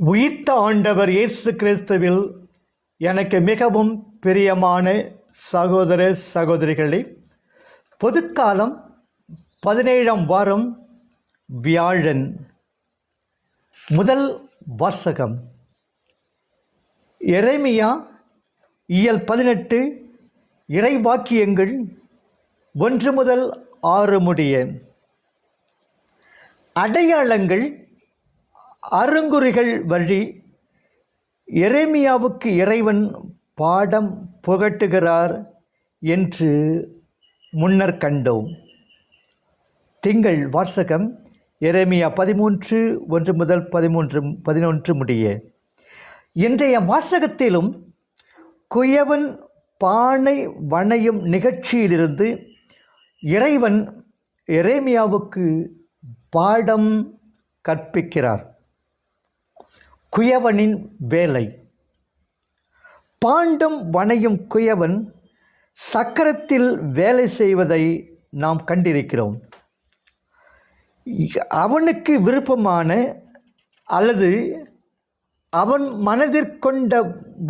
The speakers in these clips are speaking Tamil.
உயிர்த்த ஆண்டவர் இயேசு கிறிஸ்துவில் எனக்கு மிகவும் பிரியமான சகோதர சகோதரிகளே பொதுக்காலம் பதினேழாம் வாரம் வியாழன். முதல் வாசகம். எரேமியா இயல் பதினெட்டு இறைவாக்கியங்கள் ஒன்று முதல் ஆறு முடிய. அடையாளங்கள் அருங்குறிகள் வழி எரேமியாவுக்கு இறைவன் பாடம் புகட்டுகிறார் என்று முன்னர் கண்டோம். திங்கள் வாசகம் எரேமியா பதிமூன்று ஒன்று முதல் பதிமூன்று பதினொன்று முடிய. இன்றைய வாசகத்திலும் குயவன் பானை வணையும் நிகழ்ச்சியிலிருந்து இறைவன் எரேமியாவுக்கு பாடம் கற்பிக்கிறார். குயவனின் வேலை. பாண்டும் வனையும் குயவன் சக்கரத்தில் வேலை செய்வதை நாம் கண்டிருக்கிறோம். அவனுக்கு விருப்பமான அல்லது அவன் மனதிற்கொண்ட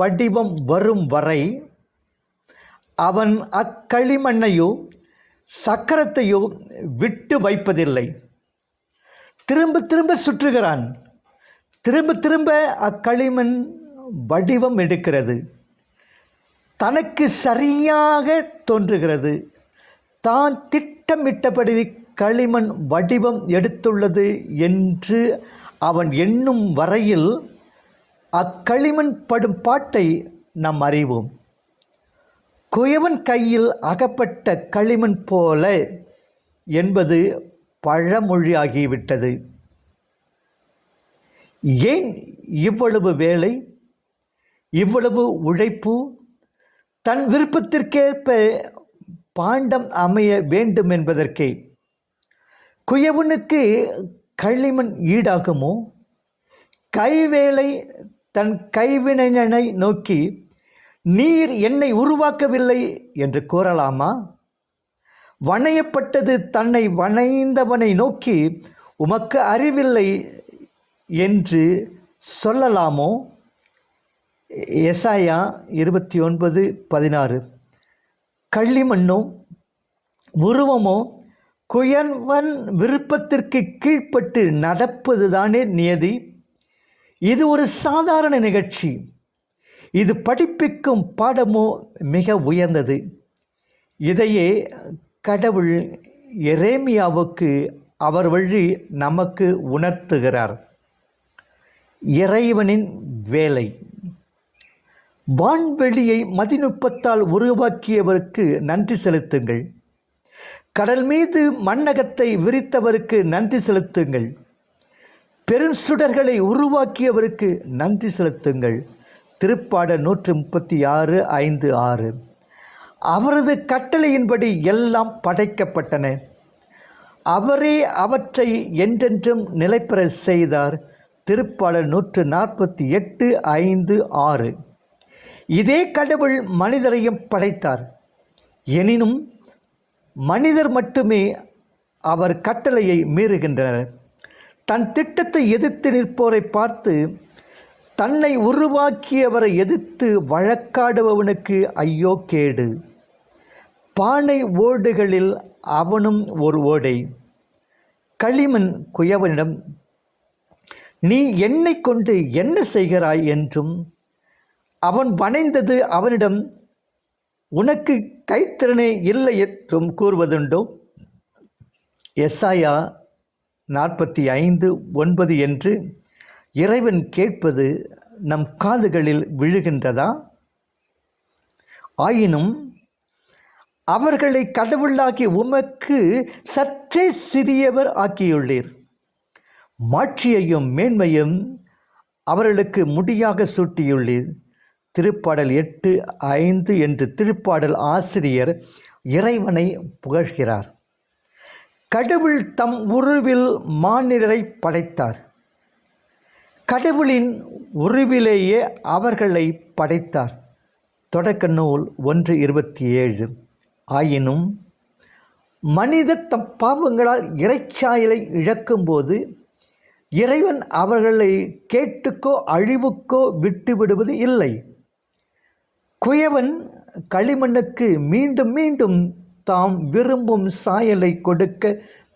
வடிவம் வரும் வரை அவன் அக்களிமண்ணையோ சக்கரத்தையோ விட்டு வைப்பதில்லை. திரும்ப திரும்ப சுற்றுகிறான். திரும்ப திரும்ப அக்களிமண் வடிவம் எடுக்கிறது. தனக்கு சரியாக தோன்றுகிறது. தான் திட்டமிட்டபடி களிமண் வடிவம் எடுத்துள்ளது என்று அவன் எண்ணும் வரையில் அக்களிமண் படும் பாட்டை நாம் அறிவோம். குயவன் கையில் அகப்பட்ட களிமண் போல என்பது பழமொழியாகிவிட்டது. ஏன் இவ்வளவு வேலை இவ்வளவு உழைப்பு? தன் விருப்பத்திற்கேற்ப பாண்டம் அமைய வேண்டும் என்பதற்கே. குயவனுக்கு களிமண் ஈடாகுமோ? கைவேலை தன் கைவினைஞனை நோக்கி நீர் என்னை உருவாக்கவில்லை என்று கூறலாமா? வணையப்பட்டது தன்னை வணைந்தவனை நோக்கி உமக்கு அறிவில்லை என்று சொல்லலாமோ? எசாயா இருபத்தி ஒன்பது பதினாறு. களிமண்ணோ உருவமோ குயன்வன் விருப்பத்திற்கு கீழ்ப்பட்டு நடப்பது தானே நியதி? இது ஒரு சாதாரண நிகழ்ச்சி. இது படிப்பிக்கும் பாடமோ மிக உயர்ந்தது. இதையே கடவுள் எரேமியாவுக்கு அவர் வழி நமக்கு உணர்த்துகிறார். இறைவனின் வேலை. வான்வெளியை மதிநுட்பத்தால் உருவாக்கியவருக்கு நன்றி செலுத்துங்கள். கடல் மீது மண்ணகத்தை விரித்தவருக்கு நன்றி செலுத்துங்கள். பெரும் சுடர்களை உருவாக்கியவருக்கு நன்றி செலுத்துங்கள். திருப்பாட நூற்று முப்பத்தி ஆறு ஐந்து ஆறு. அவரது கட்டளையின்படி எல்லாம் படைக்கப்பட்டன. அவரே அவற்றை என்றென்றும் நிலைப்பெற செய்தார். திருப்பாளர் நூற்று நாற்பத்தி எட்டு ஐந்து ஆறு. இதே கடவுள் மனிதரையும் படைத்தார். எனினும் மனிதர் மட்டுமே அவர் கட்டளையை மீறுகின்றனர். தன் திட்டத்தை எதிர்த்து நிற்போரை பார்த்து தன்னை உருவாக்கியவரை எதிர்த்து வழக்காடுபவனுக்கு ஐயோ கேடு. பானை ஓடுகளில் அவனும் ஒரு ஓடை. களிமண் குயவனிடம் நீ என்னை கொண்டு என்ன செய்கிறாய் என்றும் அவன் வணைந்தது அவனிடம் உனக்கு கைத்திறனே இல்லை என்றும் கூறுவதுண்டோ? எஸ்ஐயா நாற்பத்தி ஐந்து ஒன்பது என்று இறைவன் கேட்பது நம் காதுகளில் விழுகின்றதா? ஆயினும் அவர்களை கடவுளாக்கி உமக்கு சற்றே சிறியவர் ஆக்கியுள்ளீர். மாட்சியையும் மேன்மையும் அவர்களுக்கு முடியாக சூட்டியுள்ளீர். திருப்பாடல் எட்டு ஐந்து என்று திருப்பாடல் ஆசிரியர் இறைவனை புகழ்கிறார். கடவுள் தம் உருவில் மானிடரை படைத்தார். கடவுளின் உருவிலேயே அவர்களை படைத்தார். தொடக்க நூல் ஒன்று இருபத்தி ஏழு ஆயினும் மனித தம் பாவங்களால் இறைச்சாயலை இழக்கும்போது இறைவன் அவர்களை கேட்டுக்கோ அழிவுக்கோ விட்டுவிடுவது இல்லை. குயவன் களிமண்ணுக்கு மீண்டும் மீண்டும் தாம் விரும்பும் சாயலை கொடுக்க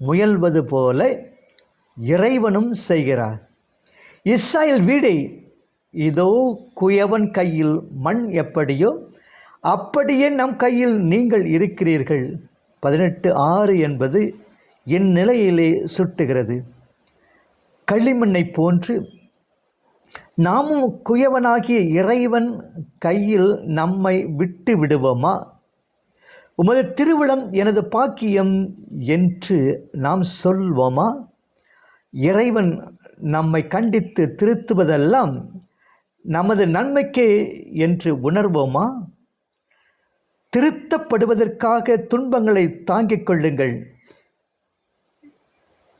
முயல்வது போல இறைவனும் செய்கிறார். இஸ்ராயல் வீடை இதோ குயவன் கையில் மண் எப்படியோ அப்படியே நம் கையில் நீங்கள் இருக்கிறீர்கள். பதினெட்டு ஆறு என்பது என் நிலையிலே சுட்டுகிறது. களிமண்ணை போன்று நாமும் குயவனாகிய இறைவன் கையில் நம்மை விட்டு விடுவோமா? உமது திருவிழம் எனது பாக்கியம் என்று நாம் சொல்வோமா? இறைவன் நம்மை கண்டித்து திருத்துவதெல்லாம் நமது நன்மைக்கே என்று உணர்வோமா? திருத்தப்படுவதற்காக துன்பங்களை தாங்கிக் கொள்ளுங்கள்.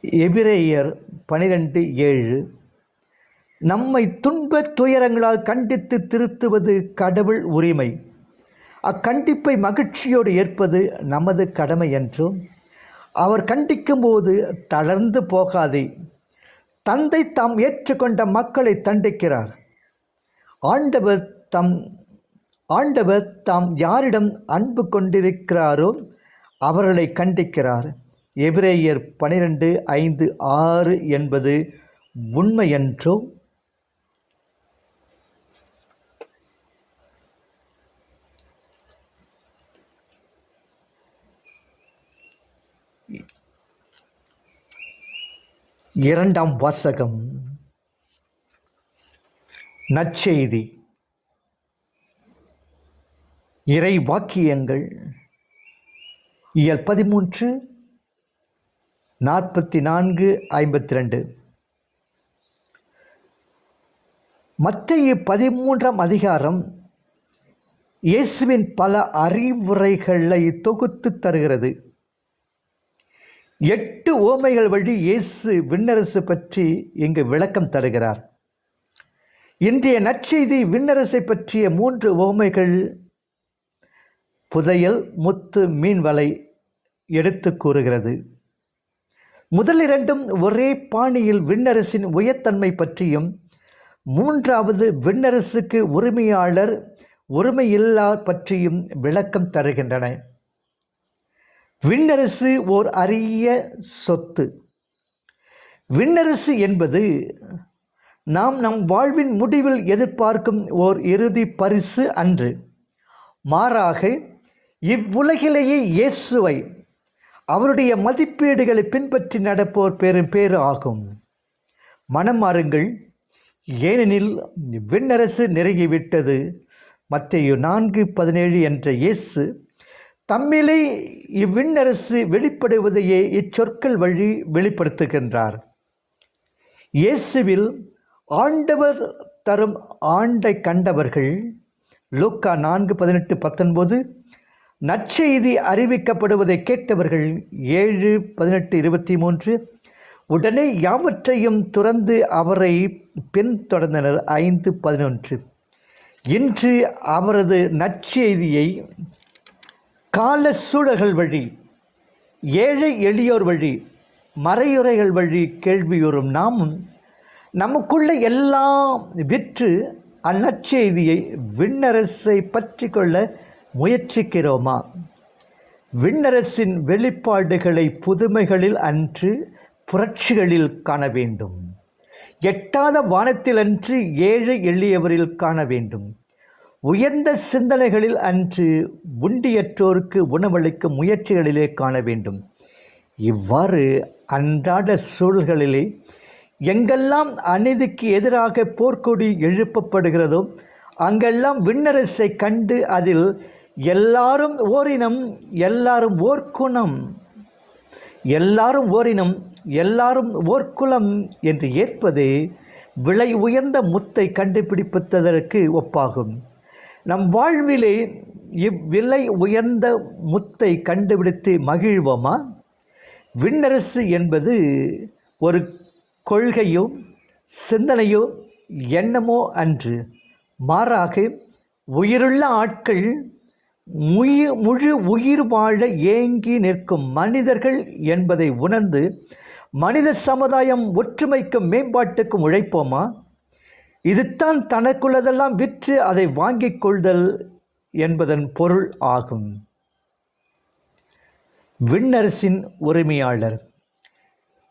எபிரேயர் பனிரெண்டு ஏழு. நம்மை துன்ப துயரங்களால் கண்டித்து திருத்துவது கடவுள் உரிமை. அக்கண்டிப்பை மகிழ்ச்சியோடு ஏற்பது நமது கடமை என்றும் அவர் கண்டிக்கும்போது தளர்ந்து போகாதே. தந்தை தாம் ஏற்றுக்கொண்ட மக்களை தண்டிக்கிறார். ஆண்டவர் தம் ஆண்டவர் தாம் யாரிடம் அன்பு கொண்டிருக்கிறாரோ அவர்களை கண்டிக்கிறார். எபிரேயர் பனிரெண்டு ஐந்து ஆறு என்பது உண்மையன்றோ? இரண்டாம் வாசகம். நற்செய்தி. இறை வாக்கியங்கள் இயல் பதிமூன்று நாற்பத்தி நான்கு ஐம்பத்தி ரெண்டு மத்திய பதிமூன்றாம் அதிகாரம் இயேசுவின் பல அறிவுரைகளை தொகுத்து தருகிறது. எட்டு ஓமைகள் வழி இயேசு விண்ணரசு பற்றி இங்கு விளக்கம் தருகிறார். இன்றைய நற்செய்தி விண்ணரசை பற்றிய மூன்று ஓமைகள் புதையல் முத்து மீன்வலை எடுத்து கூறுகிறது. முதல் இரண்டும் ஒரே பாணியில் விண்ணரசின் உயர்த்தன்மை பற்றியும் மூன்றாவது விண்ணரசுக்கு உரிமையாளர் உரிமையில்லா பற்றியும் விளக்கம் தருகின்றன. விண்ணரசு ஓர் அரிய சொத்து. விண்ணரசு என்பது நாம் நம் வாழ்வின் முடிவில் எதிர்பார்க்கும் ஓர் இறுதி பரிசு அன்று. மாறாக இவ்வுலகிலேயே இயேசுவை அவருடைய மதிப்பீடுகளை பின்பற்றி நடப்போர் பெரும் பேறு ஆகும். மனம் மாறுங்கள். ஏனெனில் விண்ணரசு நெருங்கிவிட்டது. மத்தேயு நான்கு பதினேழு என்ற இயேசு தம்மிலே இவ்விண்ணரசு வெளிப்படுவதையே இச்சொற்கள் வழி வெளிப்படுத்துகின்றார். இயேசுவில் ஆண்டவர் தரும் ஆண்டை கண்டவர்கள் லூக்கா நான்கு பதினெட்டு பத்தொன்பது நற்செய்தி அறிவிக்கப்படுவதை கேட்டவர்கள் ஏழு பதினெட்டு இருபத்தி மூன்று. உடனே யாவற்றையும் துறந்து அவரை பின்தொடர்ந்தனர் ஐந்து பதினொன்று. இன்று அவரது நற்செய்தியை கால சூழல்கள் வழி ஏழை எளியோர் வழி மறையுறைகள் வழி கேள்வியுறும் நாமும் நமக்குள்ள எல்லாம் விற்று அந்நற்செய்தியை விண்ணரசை பற்றி கொள்ள முயற்சிக்கிறோமா? விண்ணரசின் வெளிப்பாடுகளை புதுமைகளில் அன்று புரட்சிகளில் காண வேண்டும். எட்டாத வானத்தில் அன்று ஏழை எளியவரில் காண வேண்டும். உயர்ந்த சிந்தனைகளில் அன்று உண்டியற்றோருக்கு உணவளிக்கும் முயற்சிகளிலே காண வேண்டும். இவ்வாறு அன்றாட சூழல்களிலே எங்கெல்லாம் அநீதிக்கு எதிராக போர்க்கொடி எழுப்பப்படுகிறதோ அங்கெல்லாம் விண்ணரசை கண்டு அதில் எல்லாரும் ஓரினம் எல்லாரும் ஓர்க்குணம். எல்லாரும் ஓரினம் எல்லாரும் ஓர்க்குலம் என்று ஏற்பதே விலை உயர்ந்த முத்தை கண்டுபிடிப்பதற்கு ஒப்பாகும். நம் வாழ்விலே இவ்விலை உயர்ந்த முத்தை கண்டுபிடித்து மகிழ்வோமா? விண்ணரசு என்பது ஒரு கொள்கையோ சிந்தனையோ எண்ணமோ அன்று. மாறாக உயிருள்ள ஆட்கள் முய முழு உயிர் வாழ ஏங்கி நிற்கும் மனிதர்கள் என்பதை உணர்ந்து மனித சமுதாயம் ஒற்றுமைக்கும் மேம்பாட்டுக்கும் உழைப்போமா? இதுதான் தனக்குள்ளதெல்லாம் விற்று அதை வாங்கிக் கொள்தல் என்பதன் பொருள் ஆகும். விண்ணரசின் உரிமையாளர்.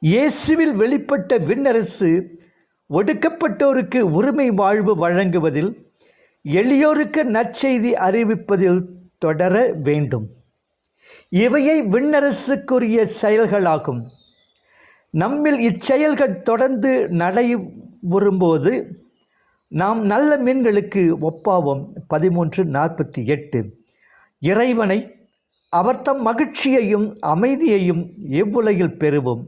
இயேசுவில் வெளிப்பட்ட விண்ணரசு ஒடுக்கப்பட்டோருக்கு உரிமை வாழ்வு வழங்குவதில் எளியோருக்கு நற்செய்தி அறிவிப்பதில் தொடர வேண்டும். இவையை விண்ணரசுக்குரிய செயல்களாகும். நம்மில் இச்செயல்கள் தொடர்ந்து நடைபெறும்போது நாம் நல்ல மீன்களுக்கு ஒப்பாவோம். பதிமூன்று நாற்பத்தி எட்டு. இறைவனை அவர் தம் மகிழ்ச்சியையும் அமைதியையும் எவ்வுலகில் பெறுவோம்.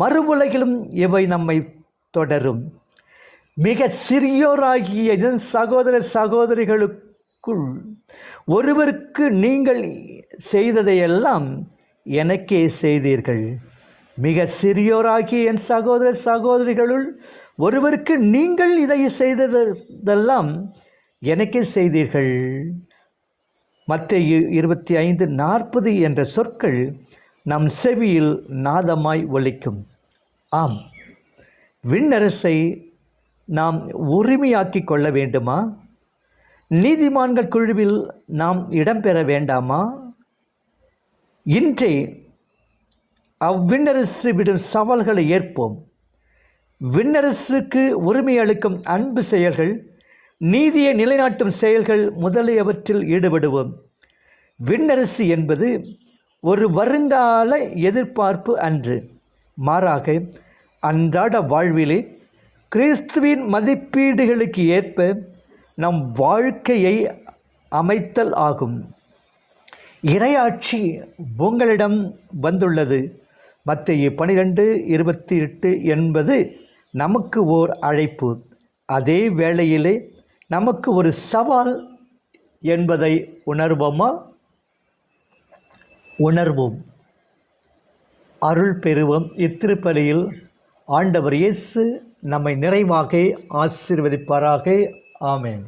மறுவுலகிலும் இவை நம்மை தொடரும். மிக சிறியோராகிய சகோதர சகோதரிகளுக்குள் ஒருவருக்கு நீங்கள் செய்ததையெல்லாம் எனக்கே செய்தீர்கள். மிக சிறியோராகிய என் சகோதர சகோதரிகளுள் ஒருவருக்கு நீங்கள் இதை செய்ததெல்லாம் எனக்கே செய்தீர்கள். மற்ற இருபத்தி ஐந்து நாற்பது என்ற சொற்கள் நம் செவியில் நாதமாய் ஒலிக்கும். ஆம். விண்ணரசை நாம் உரிமையாக்கி கொள்ள வேண்டுமா? நீதிமான்கள் குழுவில் நாம் இடம்பெற வேண்டாமா? இன்றே அவ்விண்ணரசு விடும் சவால்களை ஏற்போம். விண்ணரசுக்கு உரிமை அளிக்கும் அன்பு செயல்கள் நீதியை நிலைநாட்டும் செயல்கள் முதலியவற்றில் ஈடுபடுவோம். விண்ணரசு என்பது ஒரு வருங்கால எதிர்பார்ப்பு அன்று. மாறாக அன்றாட வாழ்விலே கிறிஸ்துவின் மதிப்பீடுகளுக்கு ஏற்ப நம் வாழ்க்கையை அமைத்தல் ஆகும். இரையாட்சி உங்களிடம் வந்துள்ளது. மத்திய பனிரெண்டு இருபத்தி எட்டு என்பது நமக்கு ஓர் அழைப்பு. அதே வேளையிலே நமக்கு ஒரு சவால் என்பதை உணர்வோமா? உணர்வோம். அருள் பெறுவோம். இத்திருப்பலியில் ஆண்டவர் இயேசு நம்மை நிறைவாக ஆசீர்வதிப்பாராக. ஆமேன்.